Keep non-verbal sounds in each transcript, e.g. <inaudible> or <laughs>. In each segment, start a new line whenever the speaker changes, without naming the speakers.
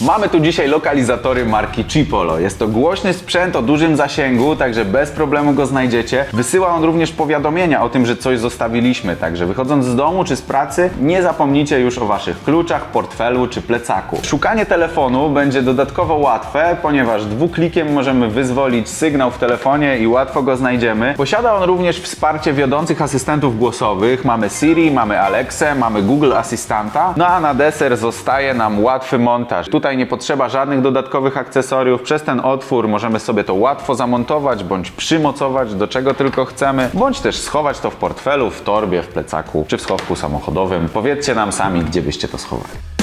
Mamy tu dzisiaj lokalizatory marki Chipolo. Jest to głośny sprzęt o dużym zasięgu, także bez problemu go znajdziecie. Wysyła on również powiadomienia o tym, że coś zostawiliśmy, także wychodząc z domu czy z pracy, nie zapomnijcie już o waszych kluczach, portfelu czy plecaku. Szukanie telefonu będzie dodatkowo łatwe, ponieważ dwuklikiem możemy wyzwolić sygnał w telefonie i łatwo go znajdziemy. Posiada on również wsparcie wiodących asystentów głosowych. Mamy Siri, mamy Alexę, mamy Google Asystanta. No a na deser zostaje nam łatwy montaż. Tutaj nie potrzeba żadnych dodatkowych akcesoriów. Przez ten otwór możemy sobie to łatwo zamontować bądź przymocować do czego tylko chcemy, bądź też schować to w portfelu, w torbie, w plecaku czy w schowku samochodowym. Powiedzcie nam sami, gdzie byście to schowali.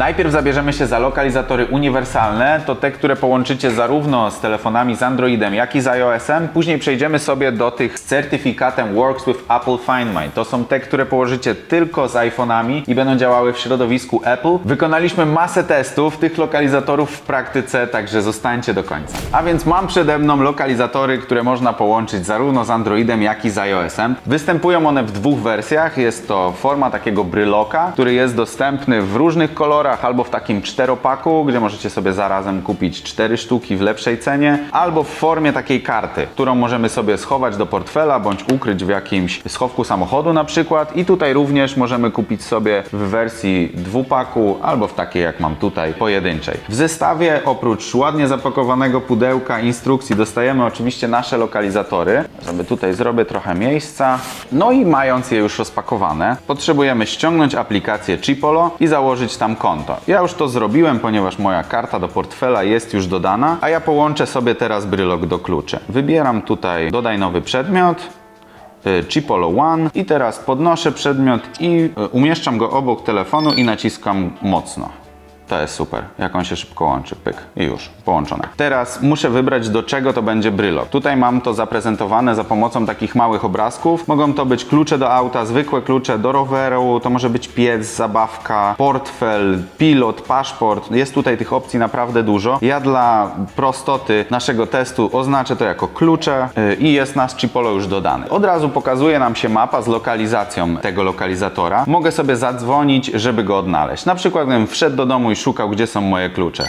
Najpierw zabierzemy się za lokalizatory uniwersalne, to te, które połączycie zarówno z telefonami z Androidem, jak i z iOS-em. Później przejdziemy sobie do tych z certyfikatem Works with Apple Find My. To są te, które położycie tylko z iPhone'ami i będą działały w środowisku Apple. Wykonaliśmy masę testów tych lokalizatorów w praktyce, także zostańcie do końca. A więc mam przede mną lokalizatory, które można połączyć zarówno z Androidem, jak i z iOS-em. Występują one w dwóch wersjach. Jest to forma takiego bryloka, który jest dostępny w różnych kolorach, albo w takim czteropaku, gdzie możecie sobie zarazem kupić cztery sztuki w lepszej cenie, albo w formie takiej karty, którą możemy sobie schować do portfela, bądź ukryć w jakimś schowku samochodu na przykład. I tutaj również możemy kupić sobie w wersji dwupaku, albo w takiej jak mam tutaj, pojedynczej. W zestawie oprócz ładnie zapakowanego pudełka instrukcji dostajemy oczywiście nasze lokalizatory. Sobie tutaj zrobię trochę miejsca. No i mając je już rozpakowane, potrzebujemy ściągnąć aplikację Chipolo i założyć tam konto. Ja już to zrobiłem, ponieważ moja karta do portfela jest już dodana, a ja połączę sobie teraz brylok do kluczy. Wybieram tutaj dodaj nowy przedmiot, y, Chipolo One i teraz podnoszę przedmiot i y, umieszczam go obok telefonu i naciskam mocno. To jest super, jak on się szybko łączy, pyk i już, połączone. Teraz muszę wybrać do czego to będzie brylok. Tutaj mam to zaprezentowane za pomocą takich małych obrazków. Mogą to być klucze do auta, zwykłe klucze do roweru, to może być piec, zabawka, portfel, pilot, paszport. Jest tutaj tych opcji naprawdę dużo. Ja dla prostoty naszego testu oznaczę to jako klucze yy, i jest nasz Chipolo już dodany. Od razu pokazuje nam się mapa z lokalizacją tego lokalizatora. Mogę sobie zadzwonić, żeby go odnaleźć. Na przykład gdybym wszedł do domu i szukał, gdzie są moje klucze.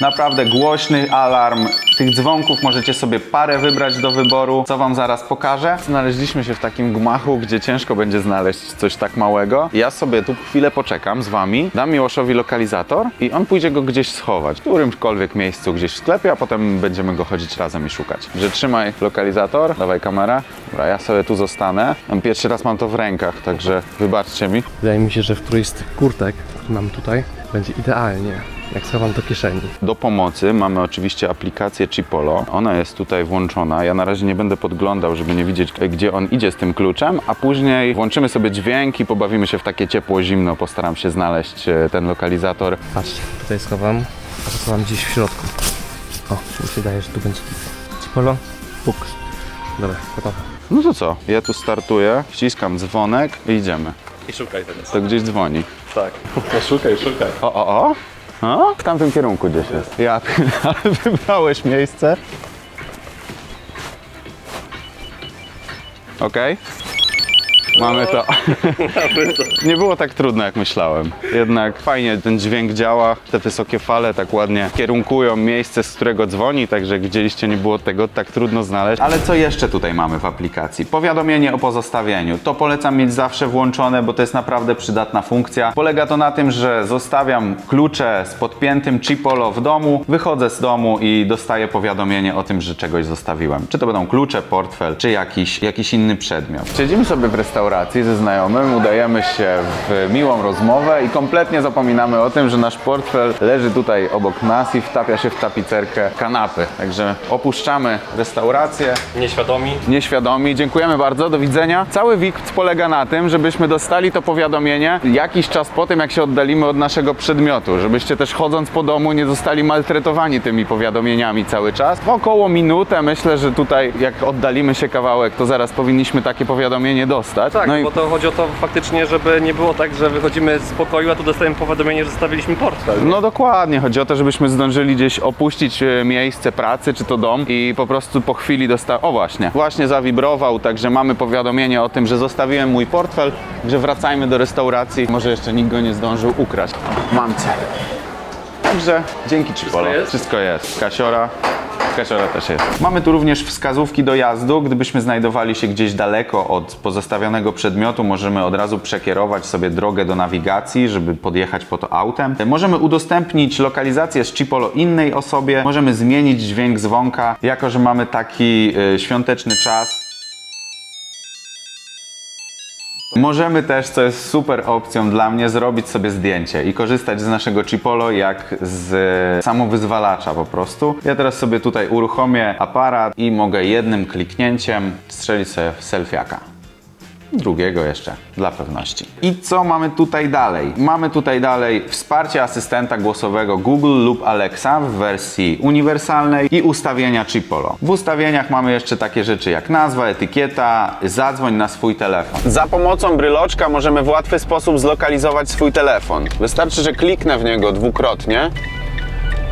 Naprawdę głośny alarm. Tych dzwonków możecie sobie parę wybrać do wyboru, co Wam zaraz pokażę. Znaleźliśmy się w takim gmachu, gdzie ciężko będzie znaleźć coś tak małego. Ja sobie tu chwilę poczekam z Wami, dam Miłoszowi lokalizator i on pójdzie go gdzieś schować, w którymkolwiek miejscu, gdzieś w sklepie, a potem będziemy go chodzić razem i szukać. Że trzymaj lokalizator, dawaj kamerę. Dobra, ja sobie tu zostanę. Pierwszy raz mam to w rękach, także wybaczcie mi.
Wydaje mi się, że w którejś z tych kurtek, które mam tutaj, będzie idealnie, jak schowam do kieszeni.
Do pomocy mamy oczywiście aplikację Chipolo. Ona jest tutaj włączona. Ja na razie nie będę podglądał, żeby nie widzieć, gdzie on idzie z tym kluczem, a później włączymy sobie dźwięk i pobawimy się w takie ciepło-zimno. Postaram się znaleźć e, ten lokalizator.
Patrzcie, tutaj schowam, a schowam gdzieś w środku. O, mi się wydaje, że tu będzie Cipolo, puk. Dobra, gotowe.
No to co? Ja tu startuję, wciskam dzwonek i idziemy.
I szukaj teraz.
To gdzieś dzwoni.
Tak. No <laughs> szukaj, szukaj.
O, o, o! O? W tamtym kierunku gdzieś jest. Ja, <laughs> ale wybrałeś miejsce. Okej. Mamy to. Nie było tak trudno jak myślałem. Jednak fajnie ten dźwięk działa, te wysokie fale tak ładnie kierunkują miejsce, z którego dzwoni, także jak widzieliście nie było tego tak trudno znaleźć. Ale co jeszcze tutaj mamy w aplikacji? Powiadomienie o pozostawieniu. To polecam mieć zawsze włączone, bo to jest naprawdę przydatna funkcja. Polega to na tym, że zostawiam klucze z podpiętym chipolo w domu, wychodzę z domu i dostaję powiadomienie o tym, że czegoś zostawiłem. Czy to będą klucze, portfel, czy jakiś, jakiś inny przedmiot. Siedzimy sobie w restauracji ze znajomym, udajemy się w miłą rozmowę i kompletnie zapominamy o tym, że nasz portfel leży tutaj obok nas i wtapia się w tapicerkę kanapy. Także opuszczamy restaurację
Nieświadomi.
nieświadomi. Dziękujemy bardzo, do widzenia. Cały wikt polega na tym, żebyśmy dostali to powiadomienie jakiś czas po tym, jak się oddalimy od naszego przedmiotu, żebyście też chodząc po domu nie zostali maltretowani tymi powiadomieniami cały czas. W około minutę myślę, że tutaj jak oddalimy się kawałek, to zaraz powinniśmy takie powiadomienie dostać.
Zlokalizować.
Tak,
no i
bo to chodzi o to faktycznie, żeby nie było tak, że wychodzimy z pokoju, a tu dostajemy powiadomienie, że zostawiliśmy portfel.
No dokładnie, chodzi o to, żebyśmy zdążyli gdzieś opuścić e, miejsce pracy czy to dom i po prostu po chwili dostał. O właśnie, właśnie zawibrował, także mamy powiadomienie o tym, że zostawiłem mój portfel, że wracajmy do restauracji. Może jeszcze nikt go nie zdążył ukraść. Mam cię. Także dzięki Ci Polo.
jest?
Wszystko jest. Kasiora. Kasiora też jest. Mamy tu również wskazówki do jazdu. Gdybyśmy znajdowali się gdzieś daleko od pozostawionego przedmiotu, możemy od razu przekierować sobie drogę do nawigacji, żeby podjechać po to autem. Możemy udostępnić lokalizację z Chipolo innej osobie. Możemy zmienić dźwięk dzwonka. Jako, że mamy taki y, świąteczny czas, Możemy też, co jest super opcją dla mnie, zrobić sobie zdjęcie i korzystać z naszego Chipolo jak z samowyzwalacza po prostu. Ja teraz sobie tutaj uruchomię aparat i mogę jednym kliknięciem strzelić sobie selfiaka. Drugiego jeszcze, dla pewności. I co mamy tutaj dalej? Mamy tutaj dalej wsparcie asystenta głosowego Google lub Alexa w wersji uniwersalnej i ustawienia Chipolo. W ustawieniach mamy jeszcze takie rzeczy jak nazwa, etykieta, zadzwoń na swój telefon. Za pomocą bryloczka możemy w łatwy sposób zlokalizować swój telefon. Wystarczy, że kliknę w niego dwukrotnie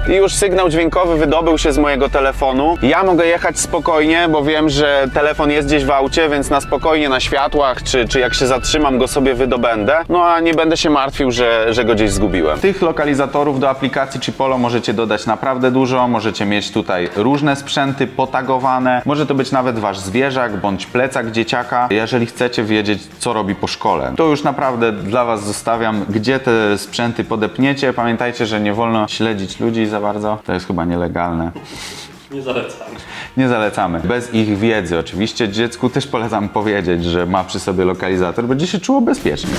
i już sygnał dźwiękowy wydobył się z mojego telefonu. Ja mogę jechać spokojnie, bo wiem, że telefon jest gdzieś w aucie, więc na spokojnie na światłach, czy, czy jak się zatrzymam, go sobie wydobędę. No a nie będę się martwił, że, że go gdzieś zgubiłem. Tych lokalizatorów do aplikacji Chipolo możecie dodać naprawdę dużo. Możecie mieć tutaj różne sprzęty potagowane. Może to być nawet wasz zwierzak bądź plecak dzieciaka, jeżeli chcecie wiedzieć, co robi po szkole. To już naprawdę dla was zostawiam, gdzie te sprzęty podepniecie. Pamiętajcie, że nie wolno śledzić ludzi za bardzo. To jest chyba nielegalne.
Nie zalecam.
Nie zalecamy. Bez ich wiedzy oczywiście. Dziecku też polecam powiedzieć, że ma przy sobie lokalizator, będzie się czuło bezpiecznie.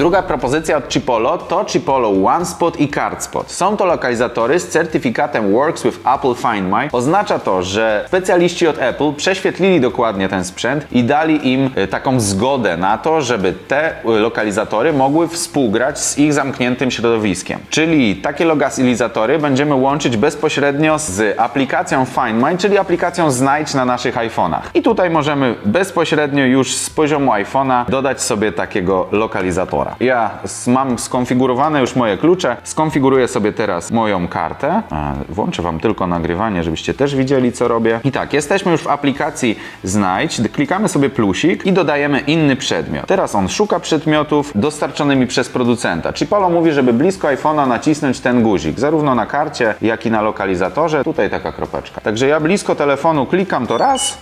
Druga propozycja od Chipolo to Chipolo OneSpot i CardSpot. Są to lokalizatory z certyfikatem Works with Apple Find My. Oznacza to, że specjaliści od Apple prześwietlili dokładnie ten sprzęt i dali im e, taką zgodę na to, żeby te e, lokalizatory mogły współgrać z ich zamkniętym środowiskiem. Czyli takie lokalizatory będziemy łączyć bezpośrednio z aplikacją Find My, czyli aplikacją Znajdź na naszych iPhone'ach. I tutaj możemy bezpośrednio już z poziomu iPhone'a dodać sobie takiego lokalizatora. Ja mam skonfigurowane już moje klucze, skonfiguruję sobie teraz moją kartę. Włączę Wam tylko nagrywanie, żebyście też widzieli, co robię. I tak, jesteśmy już w aplikacji Znajdź, klikamy sobie plusik i dodajemy inny przedmiot. Teraz on szuka przedmiotów dostarczonymi przez producenta. Chipolo mówi, żeby blisko iPhone'a nacisnąć ten guzik, zarówno na karcie, jak i na lokalizatorze. Tutaj taka kropeczka. Także ja blisko telefonu klikam to raz,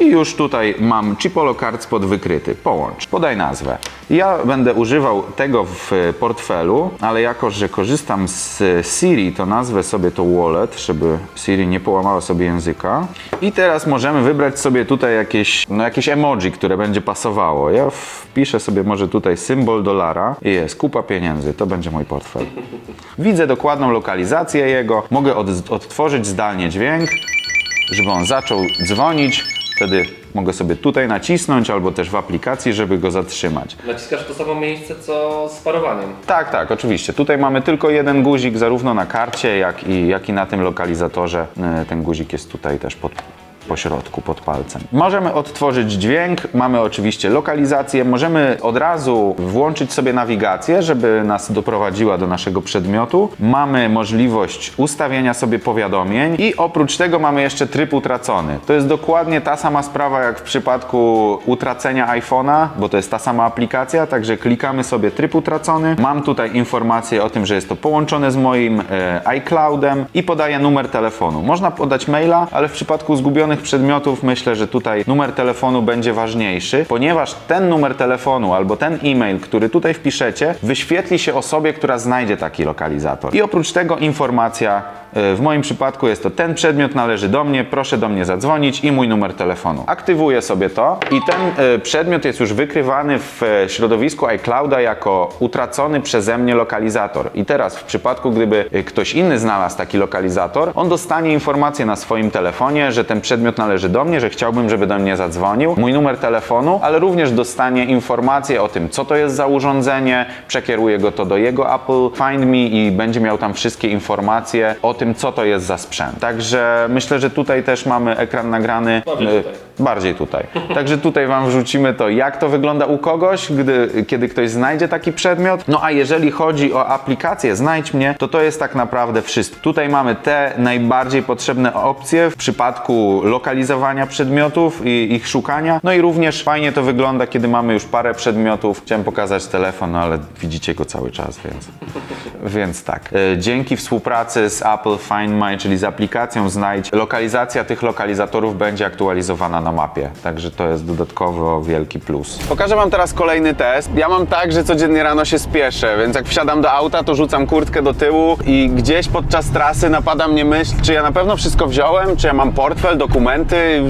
i już tutaj mam Chipolo Card Spot wykryty. Połącz. Podaj nazwę. Ja będę używał tego w e, portfelu, ale jako, że korzystam z e, Siri, to nazwę sobie to Wallet, żeby Siri nie połamała sobie języka. I teraz możemy wybrać sobie tutaj jakieś, no jakieś emoji, które będzie pasowało. Ja wpiszę sobie może tutaj symbol dolara i jest kupa pieniędzy. To będzie mój portfel. <laughs> Widzę dokładną lokalizację jego. Mogę od, odtworzyć zdalnie dźwięk żeby on zaczął dzwonić. Wtedy mogę sobie tutaj nacisnąć albo też w aplikacji, żeby go zatrzymać.
Naciskasz to samo miejsce co z parowaniem.
Tak, tak, oczywiście. Tutaj mamy tylko jeden guzik, zarówno na karcie, jak i, jak i na tym lokalizatorze. E, Ten guzik jest tutaj też pod, po środku, pod palcem. Możemy odtworzyć dźwięk, mamy oczywiście lokalizację, możemy od razu włączyć sobie nawigację, żeby nas doprowadziła do naszego przedmiotu. Mamy możliwość ustawienia sobie powiadomień i oprócz tego mamy jeszcze tryb utracony. To jest dokładnie ta sama sprawa jak w przypadku utracenia iPhone'a, bo to jest ta sama aplikacja, także klikamy sobie tryb utracony. Mam tutaj informację o tym, że jest to połączone z moim e, iCloudem i podaję numer telefonu. Można podać maila, ale w przypadku zgubionych przedmiotów myślę, że tutaj numer telefonu będzie ważniejszy, ponieważ ten numer telefonu albo ten e-mail, który tutaj wpiszecie, wyświetli się osobie, która znajdzie taki lokalizator. I oprócz tego informacja e, w moim przypadku jest to ten przedmiot należy do mnie, proszę do mnie zadzwonić i mój numer telefonu. Aktywuję sobie to i ten e, przedmiot jest już wykrywany w e, środowisku iClouda jako utracony przeze mnie lokalizator. I teraz w przypadku, gdyby ktoś inny znalazł taki lokalizator, on dostanie informację na swoim telefonie, że ten przedmiot należy do mnie, że chciałbym, żeby do mnie zadzwonił, mój numer telefonu, ale również dostanie informację o tym, co to jest za urządzenie, przekieruje go to do jego Apple Find Me i będzie miał tam wszystkie informacje o tym, co to jest za sprzęt. Także myślę, że tutaj też mamy ekran nagrany.
Bardziej
e,
tutaj.
Bardziej tutaj. <laughs> Także tutaj Wam wrzucimy to, jak to wygląda u kogoś, gdy, kiedy ktoś znajdzie taki przedmiot. No a jeżeli chodzi o aplikację Znajdź mnie, to to jest tak naprawdę wszystko. Tutaj mamy te najbardziej potrzebne opcje w przypadku lokalizowania przedmiotów i ich szukania. No i również fajnie to wygląda, kiedy mamy już parę przedmiotów. Chciałem pokazać telefon, no ale widzicie go cały czas, więc, <laughs> więc tak. E, Dzięki współpracy z Apple Find My, czyli z aplikacją Znajdź, lokalizacja tych lokalizatorów będzie aktualizowana na mapie. Także to jest dodatkowo wielki plus. Pokażę Wam teraz kolejny test. Ja mam tak, że codziennie rano się spieszę, więc jak wsiadam do auta, to rzucam kurtkę do tyłu i gdzieś podczas trasy napada mnie myśl, czy ja na pewno wszystko wziąłem, czy ja mam portfel, dokumenty,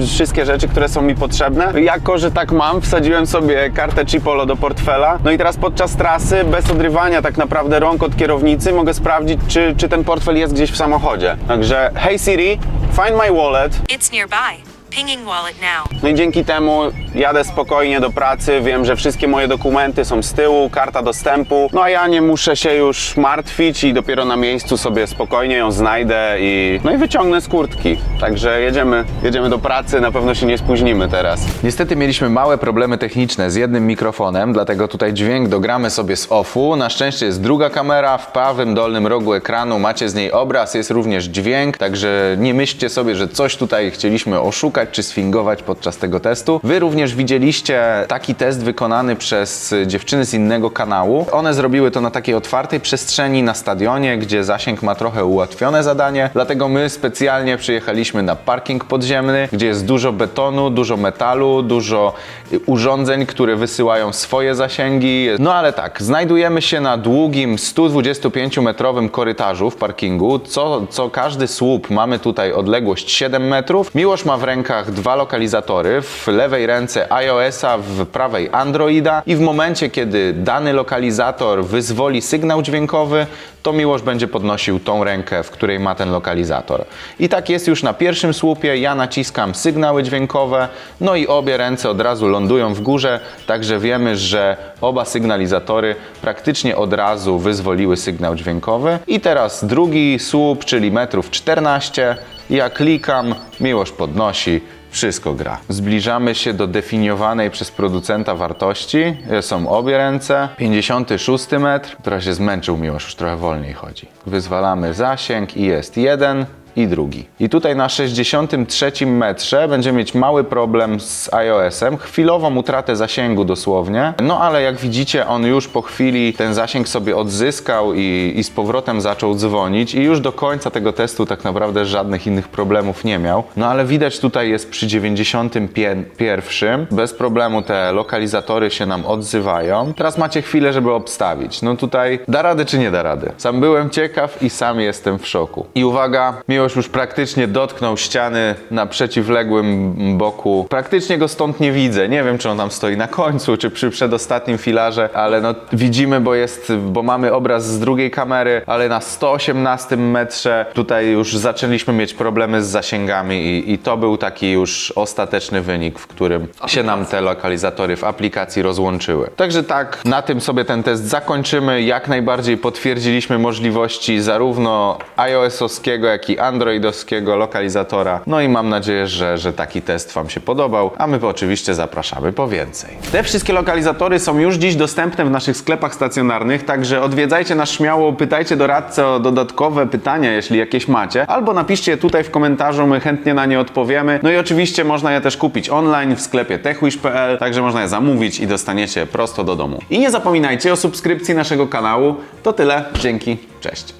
wszystkie rzeczy, które są mi potrzebne. Jako, że tak mam, wsadziłem sobie kartę Chipolo do portfela. No i teraz podczas trasy, bez odrywania tak naprawdę rąk od kierownicy, mogę sprawdzić, czy, czy ten portfel jest gdzieś w samochodzie. Także, hey Siri, find my wallet.
It's nearby. Pinging wallet now.
No i dzięki temu jadę spokojnie do pracy, wiem, że wszystkie moje dokumenty są z tyłu, karta dostępu, no a ja nie muszę się już martwić i dopiero na miejscu sobie spokojnie ją znajdę i no i wyciągnę z kurtki. Także jedziemy, jedziemy do pracy, na pewno się nie spóźnimy teraz. Niestety mieliśmy małe problemy techniczne z jednym mikrofonem, dlatego tutaj dźwięk dogramy sobie z offu. Na szczęście jest druga kamera, w prawym dolnym rogu ekranu macie z niej obraz, jest również dźwięk, także nie myślcie sobie, że coś tutaj chcieliśmy oszukać czy sfingować podczas tego testu. Wy również widzieliście taki test wykonany przez dziewczyny z innego kanału. One zrobiły to na takiej otwartej przestrzeni na stadionie, gdzie zasięg ma trochę ułatwione zadanie, dlatego my specjalnie przyjechaliśmy na parking podziemny, gdzie jest dużo betonu, dużo metalu, dużo y, urządzeń, które wysyłają swoje zasięgi. No ale tak, znajdujemy się na długim 125-metrowym korytarzu w parkingu. Co, co każdy słup mamy tutaj odległość 7 metrów. Miłosz ma w rękach dwa lokalizatory, w lewej ręce iOS-a, w prawej Androida i w momencie, kiedy dany lokalizator wyzwoli sygnał dźwiękowy, to Miłosz będzie podnosił tą rękę, w której ma ten lokalizator. I tak jest już na pierwszym słupie, ja naciskam sygnały dźwiękowe, no i obie ręce od razu lądują w górze, także wiemy, że oba sygnalizatory praktycznie od razu wyzwoliły sygnał dźwiękowy. I teraz drugi słup, czyli metrów 14, ja klikam, Miłosz podnosi, wszystko gra. Zbliżamy się do definiowanej przez producenta wartości. Są obie ręce. 56 metr. Trochę się zmęczył Miłosz, już trochę wolniej chodzi. Wyzwalamy zasięg i jest jeden i drugi. I tutaj na 63 metrze będzie mieć mały problem z iOS-em, chwilową utratę zasięgu dosłownie, no ale jak widzicie on już po chwili ten zasięg sobie odzyskał i, i z powrotem zaczął dzwonić i już do końca tego testu tak naprawdę żadnych innych problemów nie miał. No ale widać tutaj jest przy 91 bez problemu te lokalizatory się nam odzywają. Teraz macie chwilę, żeby obstawić. No tutaj da radę czy nie da rady? Sam byłem ciekaw i sam jestem w szoku. I uwaga, Miłosz już praktycznie dotknął ściany na przeciwległym boku. Praktycznie go stąd nie widzę. Nie wiem, czy on tam stoi na końcu, czy przy przedostatnim filarze, ale no widzimy, bo jest, bo mamy obraz z drugiej kamery, ale na 118 metrze tutaj już zaczęliśmy mieć problemy z zasięgami i, i to był taki już ostateczny wynik, w którym się nam te lokalizatory w aplikacji rozłączyły. Także tak, na tym sobie ten test zakończymy. Jak najbardziej potwierdziliśmy możliwości zarówno iOS-owskiego, jak i androidowskiego lokalizatora. No i mam nadzieję, że, że taki test Wam się podobał, a my oczywiście zapraszamy po więcej. Te wszystkie lokalizatory są już dziś dostępne w naszych sklepach stacjonarnych, także odwiedzajcie nas śmiało, pytajcie doradcę o dodatkowe pytania, jeśli jakieś macie, albo napiszcie je tutaj w komentarzu, my chętnie na nie odpowiemy. No i oczywiście można je też kupić online w sklepie techwish.pl, także można je zamówić i dostaniecie prosto do domu. I nie zapominajcie o subskrypcji naszego kanału. To tyle, dzięki, cześć.